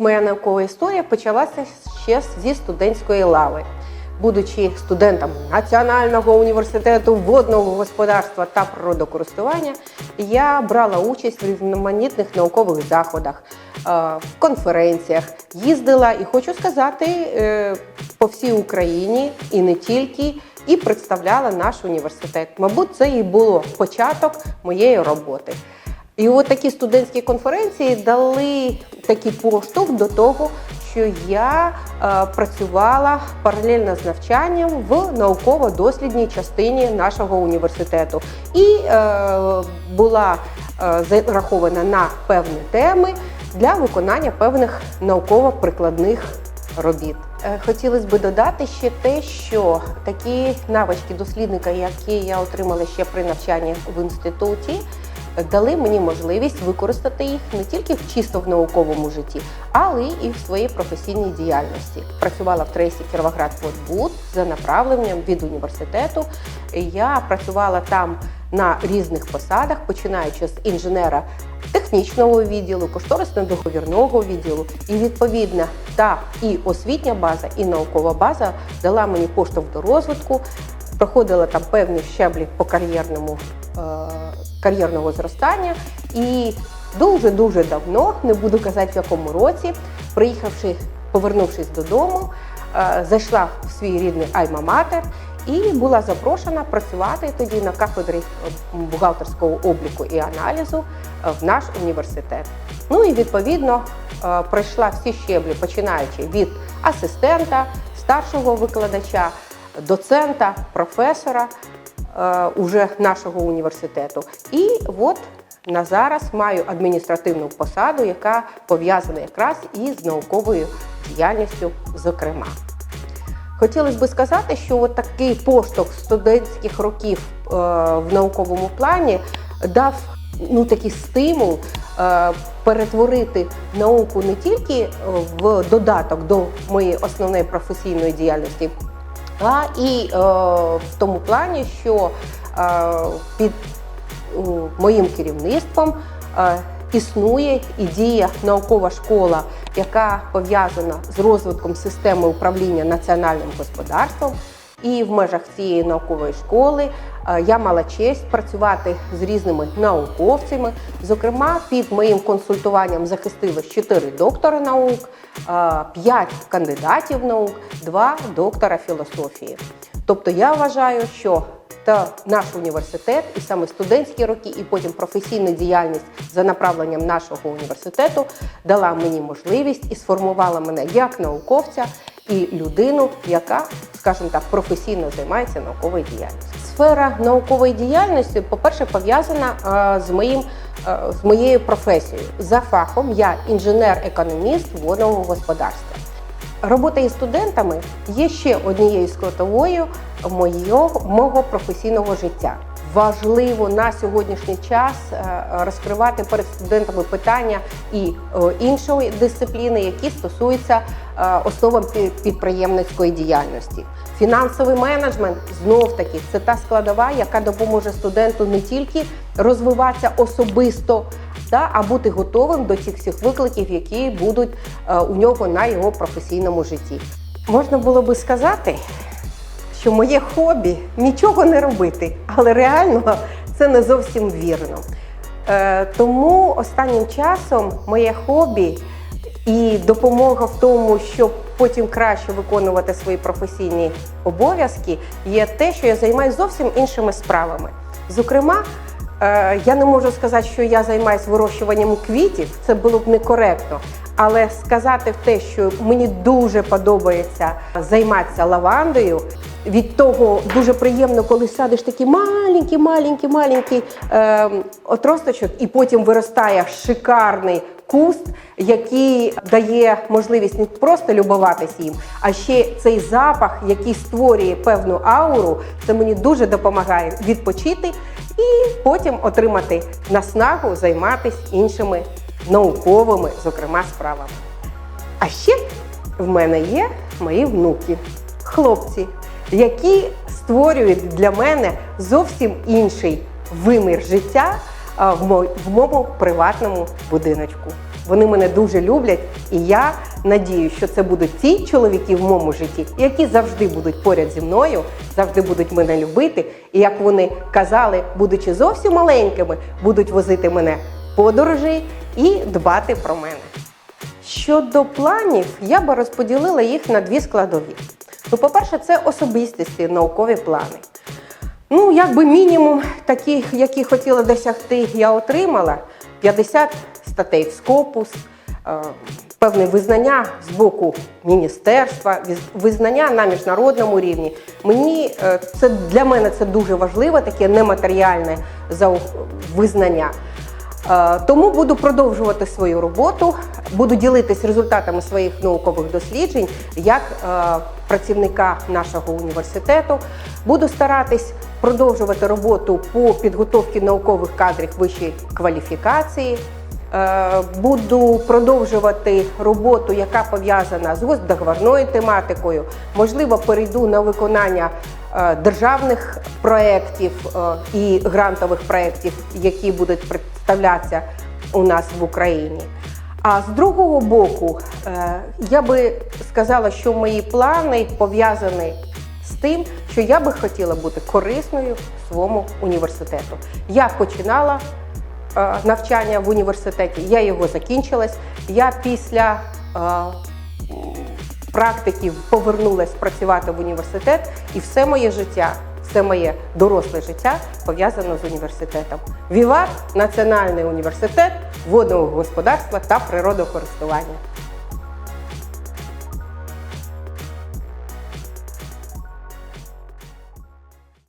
Моя наукова історія почалася ще зі студентської лави. Будучи студентом Національного університету водного господарства та природокористування, я брала участь в різноманітних наукових заходах, е, конференціях, їздила і хочу сказати е, по всій Україні і не тільки, і представляла наш університет. Мабуть, це і було початок моєї роботи. І от такі студентські конференції дали такий поштовх до того, що я е, працювала паралельно з навчанням в науково-дослідній частині нашого університету і е, була е, зарахована на певні теми для виконання певних науково-прикладних робіт. Хотілося б додати ще те, що такі навички дослідника, які я отримала ще при навчанні в інституті, дали мені можливість використати їх не тільки в чисто в науковому житті, але і в своїй професійній діяльності. Працювала в трейсі Кіровоград Водбуд за направленням від університету. Я працювала там на різних посадах, починаючи з інженера технічного відділу, кошторисно-договірного відділу. І відповідно та і освітня база, і наукова база дала мені поштовх до розвитку. Проходила там певні щеблі по кар'єрному е, кар'єрного зростання. І дуже-дуже давно, не буду казати в якому році, приїхавши, повернувшись додому, е, зайшла в свій рідний Альма-Матер і була запрошена працювати тоді на кафедрі е, бухгалтерського обліку і аналізу е, в наш університет. Ну і відповідно пройшла всі щеблі, починаючи від асистента, старшого викладача, доцента, професора уже нашого університету. І от на зараз маю адміністративну посаду, яка пов'язана якраз із науковою діяльністю, зокрема. Хотілося б сказати, що от такий поштовх студентських років е, в науковому плані дав ну, такий стимул е, перетворити науку не тільки в додаток до моєї основної професійної діяльності, а і е, в тому плані, що е, під е, моїм керівництвом е, існує і діє наукова школа, яка пов'язана з розвитком системи управління національним господарством. І в межах цієї наукової школи е, я мала честь працювати з різними науковцями. Зокрема, під моїм консультуванням захистилось 4 доктора наук, 5 кандидатів наук, 2 доктора філософії. Тобто я вважаю, що та наш університет, і саме студентські роки, і потім професійна діяльність за направленням нашого університету дала мені можливість і сформувала мене як науковця і людину, яка, скажімо так, професійно займається науковою діяльністю. Сфера наукової діяльності, по-перше, пов'язана е, з моїм е, з моєю професією. За фахом я інженер-економіст водного господарства. Робота із студентами є ще однією складовою моєго, мого професійного життя. Важливо на сьогоднішній час е, розкривати перед студентами питання і іншої дисципліни, які стосуються е, основам підприємницької діяльності. Фінансовий менеджмент знов таки це та складова, яка допоможе студенту не тільки розвиватися особисто, та, а бути готовим до цих всіх викликів, які будуть е, у нього на його професійному житті. Можна було би сказати, що моє хобі нічого не робити, але реально це не зовсім вірно. Е, тому останнім часом моє хобі і допомога в тому, щоб потім краще виконувати свої професійні обов'язки, є те, що я займаюся зовсім іншими справами. Зокрема, е, я не можу сказати, що я займаюся вирощуванням квітів, це було б некоректно. Але сказати те, що мені дуже подобається займатися лавандою, від того дуже приємно, коли садиш такі маленькі, маленькі, маленькі е, отросточок, і потім виростає шикарний куст, який дає можливість не просто любуватися їм, а ще цей запах, який створює певну ауру, це мені дуже допомагає відпочити і потім отримати наснагу займатися іншими науковими, зокрема, справами. А ще в мене є мої внуки, хлопці, які створюють для мене зовсім інший вимір життя в мо- в моєму приватному будиночку. Вони мене дуже люблять, і я надію, що це будуть ті чоловіки в моєму житті, які завжди будуть поряд зі мною, завжди будуть мене любити. І як вони казали, будучи зовсім маленькими, будуть возити мене подорожі і дбати про мене. Щодо планів, я би розподілила їх на дві складові. Ну, по-перше, це особистісті, наукові плани. Ну, якби мінімум такі, які хотіла досягти, я отримала 50 статей в Скопус, е, певне визнання з боку міністерства, визнання на міжнародному рівні. Мені е, це для мене це дуже важливо, таке нематеріальне визнання. Е, Тому буду продовжувати свою роботу, буду ділитись результатами своїх наукових досліджень як працівника нашого університету. Буду старатись продовжувати роботу по підготовці наукових кадрів вищої кваліфікації. Е, Буду продовжувати роботу, яка пов'язана з госдоговорною тематикою. Можливо, перейду на виконання е, державних проєктів е, і грантових проєктів, які будуть представлятися у нас в Україні. А з другого боку, я би сказала, що мої плани пов'язані з тим, що я би хотіла бути корисною своєму університету. Я починала е, навчання в університеті, я його закінчилась. Я після е, практиків повернулась працювати в університет, і все моє життя, все моє доросле життя пов'язано з університетом. Віват Національний університет водного господарства та природокористування.